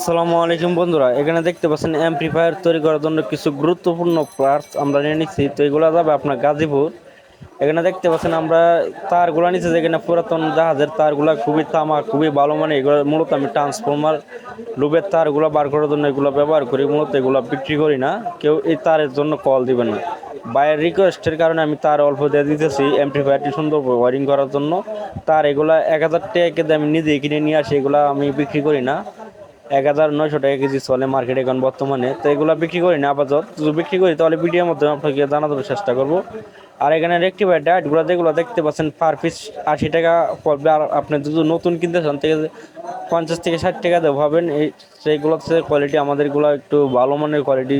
আসসালামু আলাইকুম বন্ধুরা, এখানে দেখতে পাচ্ছেন অ্যাম্পলিফায়ার তৈরি করার জন্য কিছু গুরুত্বপূর্ণ পার্টস আমরা নিয়ে নিচ্ছি। তো এগুলো যাবে আপনার গাজীপুর। এখানে দেখতে পাচ্ছেন আমরা তারগুলো নিচ্ছি যেখানে পুরাতন জাহাজের তারগুলো খুবই তামা, খুবই ভালো মানে এগুলো মূলত আমি ট্রান্সফর্মার লুবের তারগুলো বার করার জন্য এগুলো ব্যবহার করি, মূলত এগুলো বিক্রি করি না। কেউ এই তারের জন্য কল দিবেন না। বাইরের রিকোয়েস্টের কারণে আমি তার অল্প দিয়ে দিতেছি অ্যাম্পলিফায়ারটি সুন্দর ওয়ারিং করার জন্য। তার এগুলা এক হাজার টাকা আমি নিজেই কিনে নিয়ে আসি, এগুলা আমি বিক্রি করি না। এক হাজার নয়শো টাকা কেজি চলে মার্কেটে এখন বর্তমানে। তো এগুলো বিক্রি করি না আপাতত। যদি বিক্রি করি তাহলে ভিডিওর মাধ্যমে আপনাকে জানানোর চেষ্টা করব। আর এখানে রেক্টিফাই ডায়েটগুলো যেগুলো দেখতে পাচ্ছেন পার পিস আশি টাকা পড়বে। আর আপনি যদি নতুন কিনতে চান থেকে পঞ্চাশ থেকে ষাট টাকা দেবো ভাবেন। এই সেইগুলোতে কোয়ালিটি আমাদেরগুলো একটু ভালো মানের কোয়ালিটি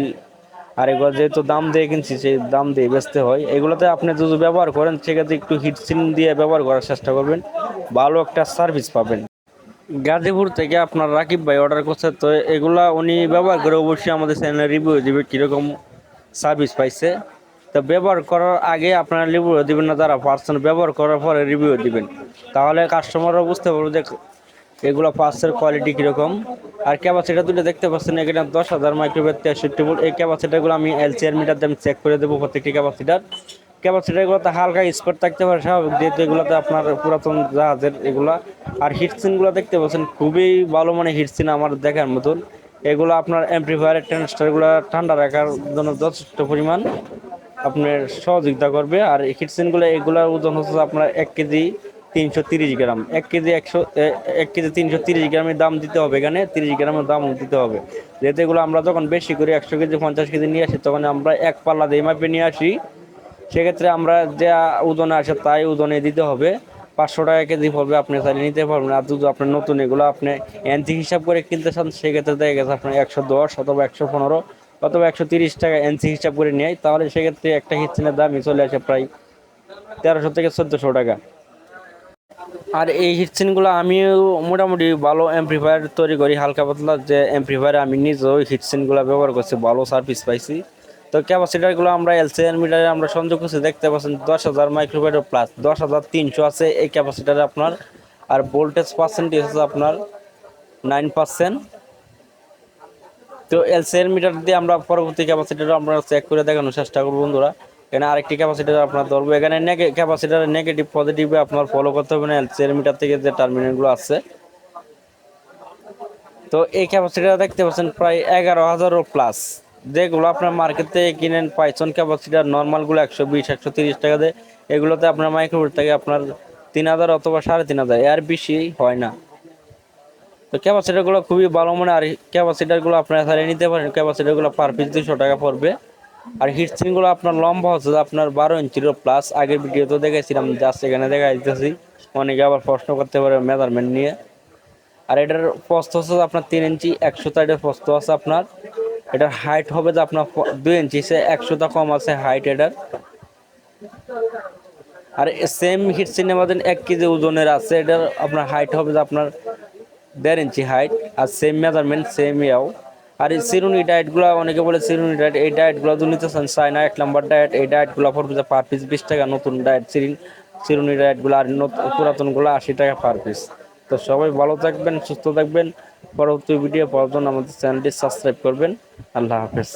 আর এগুলো যেহেতু দাম দিয়ে কিনছি, সেই দাম দিয়ে বেচতে হয়। এগুলোতে আপনি যদি ব্যবহার করেন, সেক্ষেত্রে একটু হিট হিটসিন দিয়ে ব্যবহার করার চেষ্টা করবেন। ভালো একটা সার্ভিস পাবেন। গাজীপুর থেকে আপনার রাকিব ভাই অর্ডার করছে, তো এগুলা উনি ব্যবহার করে অবশ্যই আমাদের চ্যানেলে রিভিউ দিবে কীরকম সার্ভিস পাইছে। তো ব্যবহার করার আগে আপনারা রিভিউ দিবেন না তারা পার্সন ব্যবহার করার পরে রিভিউ দিবেন তাহলে কাস্টমাররা বুঝতে পারবে যে এগুলো পার্সের কোয়ালিটি কীরকম। আর ক্যাপাসিটা দুটো দেখতে পাচ্ছেন এখানে দশ হাজার মাইক্রোভেট তেষট্টি ভোল্ট এই ক্যাপাসিটারগুলো আমি এলসিআর মিটার দিয়ে আমি চেক করে দেবো প্রত্যেকটি ক্যাপাসিটার ক্যাপাসিটারগুলোতে হালকা স্পট থাকতে পারে, স্বাভাবিক। যেহেতু এগুলোতে আপনার পুরাতন জাহাজের এগুলা, আর হিটসিনগুলো দেখতে পাচ্ছেন, খুবই ভালো মানে হিটসিন আমার দেখার মতন। এগুলো আপনার অ্যাম্প্লিফায়ারের ট্রান্সটারগুলো ঠান্ডা রাখার জন্য যথেষ্ট পরিমাণ আপনার সহযোগিতা করবে। আর হিটসিনগুলো এগুলোর ওজন হচ্ছে আপনার এক কেজি তিনশো তিরিশ গ্রাম। এক কেজি একশো এক কেজি তিনশো তিরিশ গ্রামের দাম দিতে হবে এখানে, তিরিশ গ্রামের দাম দিতে হবে। যেহেতু এগুলো আমরা যখন বেশি করি একশো কেজি, পঞ্চাশ কেজি নিয়ে আসি, তখন আমরা এক পাল্লা দিয়ে মাপে নিয়ে আসি। সেক্ষেত্রে আমরা যা ওজনে আসে তাই ওজনে দিতে হবে। পাঁচশো টাকা কেজি পড়বে, আপনি চাইলে নিতে পারবেন। আর যদি আপনার নতুন এগুলো আপনি এনসি হিসাব করে কিনতে চান, সেক্ষেত্রে দেখা গেছে আপনার একশো দশ অথবা একশো পনেরো অথবা একশো তিরিশ টাকা এনসি হিসাব করে নেয়। তাহলে সেক্ষেত্রে একটা হিটসিনের দামই চলে আসে প্রায় তেরোশো থেকে চোদ্দোশো টাকা। আর এই হিটসিনগুলো আমিও মোটামুটি ভালো অ্যাম্প্লিফায়ার তৈরি করি, হালকা পাতলা। যে অ্যাম্প্লিফায়ার আমি নিজেও হিটসিনগুলো ব্যবহার করছি, ভালো সার্ভিস পাইছি। তো ক্যাপাসিটারগুলো আমরা এলসিএন মিটারে আমরা সংযোগ করছি, দেখতে পাচ্ছেন দশ হাজার মাইক্রোভেটের প্লাস, দশ হাজার তিনশো আছে এই ক্যাপাসিটারে আপনার। আর ভোল্টেজ পার্সেন্টেজ আছে আপনার নাইন পার্সেন্ট তো এলসিএন মিটার দিয়ে আমরা পরবর্তী ক্যাপাসিটার আমরা চেক করে দেখানোর চেষ্টা করব বন্ধুরা। এখানে আরেকটি ক্যাপাসিটার আপনার ধরবো, এখানে ক্যাপাসিটার নেগেটিভ পজিটিভে আপনার ফলো করতে হবে না, এলসিএন মিটার থেকে যে টার্মিনালগুলো আছে। তো এই ক্যাপাসিটার দেখতে পাচ্ছেন প্রায় এগারো হাজারও প্লাস যেগুলো আপনার মার্কেট থেকে কিনেন পাইছন ক্যাপাসিটার নর্মালগুলো একশো বিশ, একশো তিরিশ টাকা দিয়ে, এগুলোতে আপনার মাইক্রোভোল্ট থেকে আপনার তিন হাজার অথবা সাড়ে তিন হাজার, এর বেশি হয় না। তো ক্যাপাসিটারগুলো খুবই ভালো মনে আর ক্যাপাসিটারগুলো আপনারা সারিয়ে নিতে পারেন ক্যাপাসিটারগুলো পার পিস দুশো টাকা পড়বে। আর হিটসিনগুলো আপনার লম্বা হচ্ছে আপনার বারো ইঞ্চিরও প্লাস আগের ভিডিওতে দেখাইছিলাম জাস্ট এখানে দেখা দিতেছি। অনেকে আবার প্রশ্ন করতে পারে মেজারমেন্ট নিয়ে। আর এটার প্রস্ত হচ্ছে আপনার তিন ইঞ্চি, একশো তাইটের প্রস্ত আছে আপনার। এটার হাইট হবে যে আপনার দুই ইঞ্চি সে একশোটা কম আছে হাইট এটার। আর সেম হিট সিনেমাদের এক কেজি ওজনের আছে, এটার আপনার হাইট হবে যে আপনার দেড় ইঞ্চি হাইট আর সেম মেজারমেন্ট সেম ইয়াও। আর এই সিরুনি ডায়েটগুলো অনেকে বলে সিরুনি ডায়েট এই ডায়েটগুলো যদি নিতে চান চায়না এক নম্বর ডায়েট এই ডায়েটগুলো পড়বে যে পার পিস বিশ টাকা, নতুন ডায়েট সিরিন সিরুনি ডায়েটগুলো আর পুরাতনগুলো আশি টাকা পার পিস তো সবাই ভালো থাকবেন, সুস্থ থাকবেন। পরবর্তী ভিডিও পাওয়ার জন্য আমাদের চ্যানেলটি সাবস্ক্রাইব করবেন। আল্লাহ হাফেজ।